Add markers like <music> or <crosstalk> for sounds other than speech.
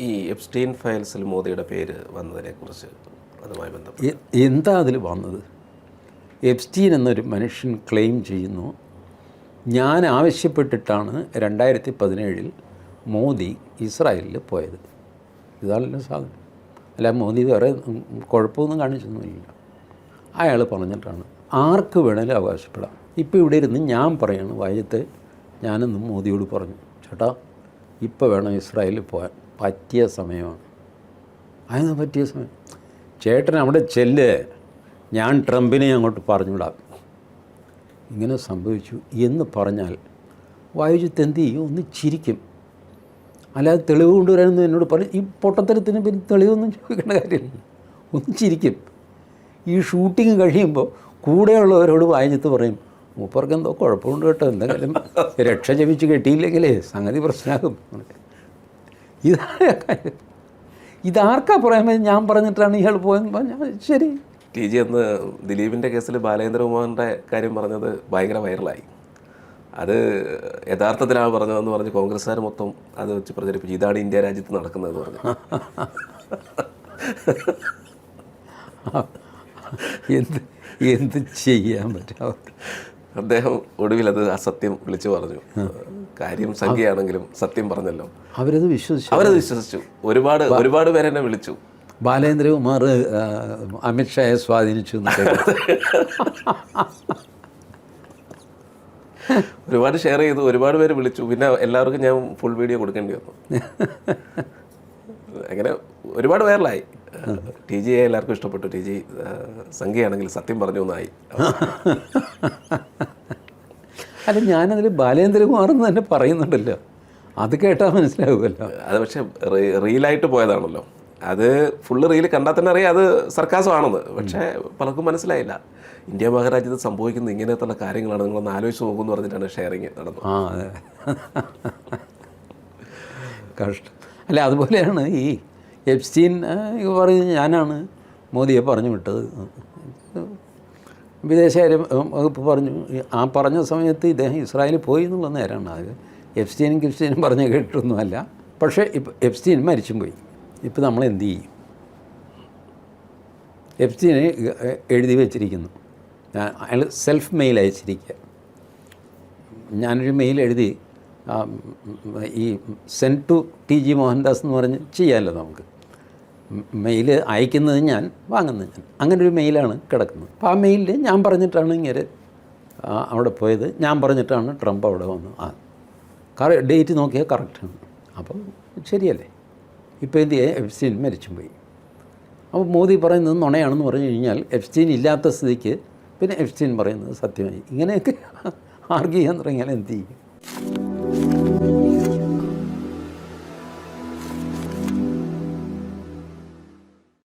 ഈ എപ്സ്റ്റീൻ ഫയൽസിൽ മോദിയുടെ പേര് വന്നതിനെക്കുറിച്ച് അതുമായി ബന്ധപ്പെട്ട്. എന്താ അതിൽ വന്നത്? എപ്സ്റ്റീൻ എന്നൊരു മനുഷ്യൻ ക്ലെയിം ചെയ്യുന്നു. ഞാൻ ആവശ്യപ്പെട്ടിട്ടാണ് രണ്ടായിരത്തി പതിനേഴിൽ മോദി ഇസ്രായേലിൽ പോയത്. ഇതാണല്ലോ സാധനം. അല്ല മോദി വേറെ കുഴപ്പമൊന്നും കാണിച്ചൊന്നുമില്ല. അയാൾ പറഞ്ഞിട്ടാണ് ആർക്ക് വേണേലും അവകാശപ്പെടാം. ഇപ്പോൾ ഇവിടെ ഇരുന്ന് ഞാൻ പറയാണ് വൈകിട്ട് ഞാനെന്നും മോദിയോട് പറഞ്ഞു ചേട്ടാ ഇപ്പോൾ വേണം ഇസ്രായേലിൽ പോകാൻ. പറ്റിയ സമയമാണ്. അതിന് പറ്റിയ സമയം? ചേട്ടൻ അവിടെ ചെല്ല്. ഞാൻ ട്രംപിനെ അങ്ങോട്ട് പറഞ്ഞുവിടാം. ഇങ്ങനെ സംഭവിച്ചു. എന്ന് പറഞ്ഞാൽ വായുജിത്ത് എന്ത് ചെയ്യും? ഒന്ന് ചിരിക്കും. അല്ലാതെ തെളിവ് കൊണ്ടുവരാനൊന്നും എന്നോട് പറയും ഈ പൊട്ടത്തരത്തിന് പിന്നെ തെളിവൊന്നും ചോദിക്കേണ്ട കാര്യമില്ല. ഒന്ന് ചിരിക്കും. ഈ ഷൂട്ടിങ് കഴിയുമ്പോൾ കൂടെയുള്ളവരോട് വായുജിത്ത് പറയും മൂപ്പർക്ക് എന്തോ കുഴപ്പമുണ്ട് കേട്ടോ. എന്തെങ്കിലും രക്ഷ ജപിച്ച് കെട്ടിയില്ലെങ്കിലേ സംഗതി പ്രശ്നമാകും. ഇതാണ് കാര്യം. ഇതാർക്കാ പറയാൻ ഞാൻ പറഞ്ഞിട്ടാണ് ഇയാൾ പോയെന്ന് പറഞ്ഞാൽ ശരി. ടി ജി അന്ന് ദിലീപിന്റെ കേസിൽ ബാലേന്ദ്രകുമാറിന്റെ കാര്യം പറഞ്ഞത് ഭയങ്കര വൈറലായി. അത് യഥാർത്ഥത്തിലാണ് പറഞ്ഞതെന്ന് പറഞ്ഞ് കോൺഗ്രസ്സുകാർ മൊത്തം അത് വെച്ച് പ്രചരിപ്പിച്ചു. ഇതാണ് ഇന്ത്യ രാജ്യത്ത് നടക്കുന്നതെന്ന് പറഞ്ഞു. എന്ത് എന്ത് ചെയ്യാൻ പറ്റും? അദ്ദേഹം ഒടുവിൽ അത് അസത്യം വിളിച്ചു പറഞ്ഞു. കാര്യം സംഖ്യയാണെങ്കിലും സത്യം പറഞ്ഞല്ലോ. അവരത് വിശ്വസിച്ചു. അവരത് വിശ്വസിച്ചു. ഒരുപാട് ഒരുപാട് പേര് എന്നെ വിളിച്ചു. ബാലേന്ദ്രകുമാർ അമിത്ഷായെ സ്വാധീനിച്ചു <laughs> ഒരുപാട് ഷെയർ ചെയ്തു ഒരുപാട് പേര് വിളിച്ചു. പിന്നെ എല്ലാവർക്കും ഞാൻ ഫുൾ വീഡിയോ കൊടുക്കേണ്ടി വന്നു. അങ്ങനെ ഒരുപാട് വൈറലായി. ടി ജിയെ എല്ലാവർക്കും ഇഷ്ടപ്പെട്ടു. ടി ജി സംഖ്യയാണെങ്കിൽ സത്യം പറഞ്ഞു എന്നായി. <laughs> അല്ല ഞാനതിൽ ബാലേന്ദ്രകുമാർ എന്ന് തന്നെ പറയുന്നുണ്ടല്ലോ. അത് കേട്ടാൽ മനസ്സിലാവുമല്ലോ. അത് പക്ഷേ റീലായിട്ട് പോയതാണല്ലോ. അത് ഫുള്ള് റീൽ കണ്ടാൽ തന്നെ അറിയാം അത് സർക്കാസമാണെന്ന് പക്ഷേ പലർക്കും മനസ്സിലായില്ല. ഇന്ത്യ മഹാരാജ്യത്ത് സംഭവിക്കുന്ന ഇങ്ങനത്തുള്ള കാര്യങ്ങളാണ് നിങ്ങളൊന്ന് ആലോചിച്ച് നോക്കുമെന്ന് പറഞ്ഞിട്ടാണ് ഷെയറിങ് നടന്നത്. ആ അതെ. കഷ്ടം. അല്ല അതുപോലെയാണ് ഈ എപ്സ്റ്റീൻ ആ, പറയുന്നത് ഞാനാണ് മോദിയെ പറഞ്ഞു വിട്ടത്. വിദേശകാര്യ വകുപ്പ് പറഞ്ഞു ആ പറഞ്ഞ സമയത്ത് ഇദ്ദേഹം ഇസ്രായേലിൽ പോയി എന്നുള്ള നേരമാണ് അത് എഫ്സ്റ്റീനും കിപ്സ്റ്റീനും പറഞ്ഞ് കേട്ടിട്ടൊന്നുമല്ല. പക്ഷേ ഇപ്പം എപ്സ്റ്റീൻ മരിച്ചും പോയി. ഇപ്പം നമ്മൾ എന്ത് ചെയ്യും? എഫ്സ്റ്റീനെ എഴുതി വെച്ചിരിക്കുന്നു. അയാൾ സെൽഫ് മെയിൽ അയച്ചിരിക്കുക ഞാനൊരു മെയിൽ എഴുതി ഈ send to T G Mohandas എന്ന് പറഞ്ഞ് ചെയ്യാമല്ലോ നമുക്ക്? മെയിൽ അയക്കുന്നത് ഞാൻ വാങ്ങുന്നത് ഞാൻ. അങ്ങനെ ഒരു മെയിലാണ് കിടക്കുന്നത്. അപ്പോൾ ആ മെയിലിൽ ഞാൻ പറഞ്ഞിട്ടാണ് ഇങ്ങനെ അവിടെ പോയത്. ഞാൻ പറഞ്ഞിട്ടാണ് ട്രംപ് അവിടെ വന്നത്. ആ കറ ഡേറ്റ് നോക്കിയാൽ കറക്റ്റാണ് അപ്പോൾ ശരിയല്ലേ? ഇപ്പോൾ എന്ത് ചെയ്യുക എഫ്സ്റ്റീൻ മരിച്ചും പോയി. അപ്പോൾ മോദി പറയുന്നത് നുണയാണെന്ന് പറഞ്ഞു കഴിഞ്ഞാൽ എഫ്സ്റ്റീൻ ഇല്ലാത്ത സ്ഥിതിക്ക് പിന്നെ എഫ്സ്റ്റീൻ പറയുന്നത് സത്യമായി. ഇങ്ങനെയൊക്കെ <laughs> ആർഗ്യ ചെയ്യാൻ തുടങ്ങിയാൽ എന്ത് ചെയ്യും?